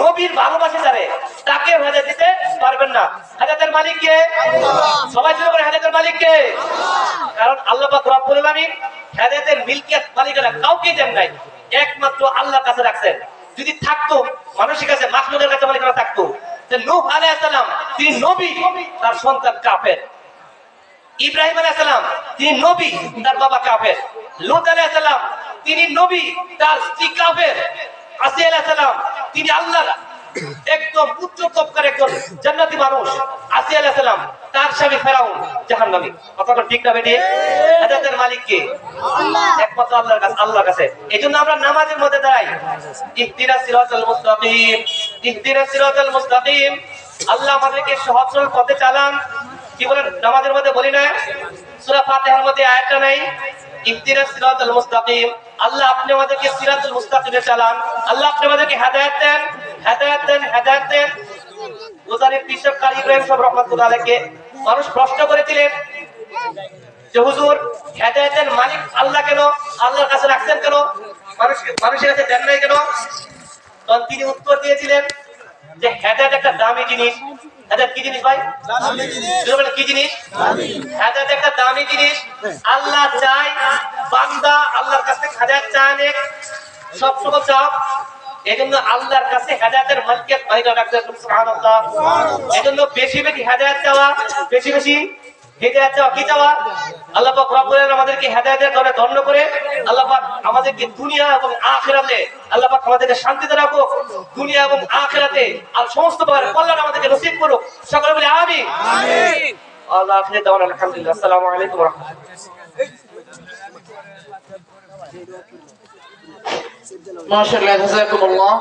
নবীর ভালোবাসে যারে তাকে দিতে পারবেন না। সবাই শুরু করে কারণ আল্লাহ মালিকানা কাউকে দেন নাই, একমাত্র আল্লাহর কাছে রাখছেন। যদি থাকতো, মানুষের কাছে মাখলুকের কাছে মালিকানা থাকতো যে নূহ আলাইহিস তিনি নবী, তার সন্তান কাফের। ইব্রাহিম আলাইসালাম তিনি নবী, তার বাবা কাফের। লুত আলাইসালাম তিনি নবী, তার স্ত্রী কাফের। আসি আলাইসালাম তিনি আল্লাহ একদম উচ্চ তবকার একজন জান্নাতি মানুষ। আসি আলাইসালাম তার স্বামী ফেরাউন জাহান্নামী। কথাটা ঠিক না বেটি? হেদায়েতের মালিক কে একমাত্র আল্লাহর কাছে আল্লাহর কাছে। আমরা নামাজের মধ্যে দাঁড়াই। ইহদিনাস সিরাতাল মুস্তাকিম ইহদিনাস সিরাতাল মুস্তাকিম। আল্লাহ আমাদেরকে সহজ সরল পথে চালান। কি বলেন? নামাজের মধ্যে বলি না। সূরা ফাতিহার মধ্যে আয়াতটা নাই। মানুষ প্রশ্ন করেছিলেন যে, হুজুর, হেদায়েতের মালিক আল্লাহ কেন? আল্লাহর কাছে রাখছেন কেন? মানুষ মানুষের কাছে দেন নাই কেন? তখন তিনি উত্তর দিয়েছিলেন যে, হেদায়েত একটা দামি জিনিস। হেদায়েত কি জিনিস ভাই? কি জিনিস? হেদায়েত একটা দামি জিনিস। আল্লাহ চাই বান্দা আল্লাহর কাছে হেদায়েত চায় অনেক সব সময় চাও। এজন্য আল্লাহর কাছে হেদায়েতের মালিকিয়াত মালিকা রাখতে সুবহানাল্লাহ। এজন্য বেশি বেশি হেদায়েত চাওয়া বেশি বেশি হেদায়েত চাওয়া কি চাওয়া? আল্লাহ পাক রব্বুল আলামিন আমাদেরকে হেদায়েতের করে ধন্য করে আল্লাহ পাক আমাদেরকে দুনিয়া এবং আখিরাতে আল্লাহ পাক আমাদেরকে শান্তিতে রাখুক দুনিয়া এবং আখিরাতে আর সমস্ত প্রকার কল্যাণ আমাদেরকে নসিব করুক। সকলে বলে আমিন। আমিন। আল্লাহ আখিরে দাওয়ান আলহামদুলিল্লাহ। আসসালামু আলাইকুম ওয়া রাহমাতুল্লাহ। মাশাআল্লাহ জাযাকুমুল্লাহ।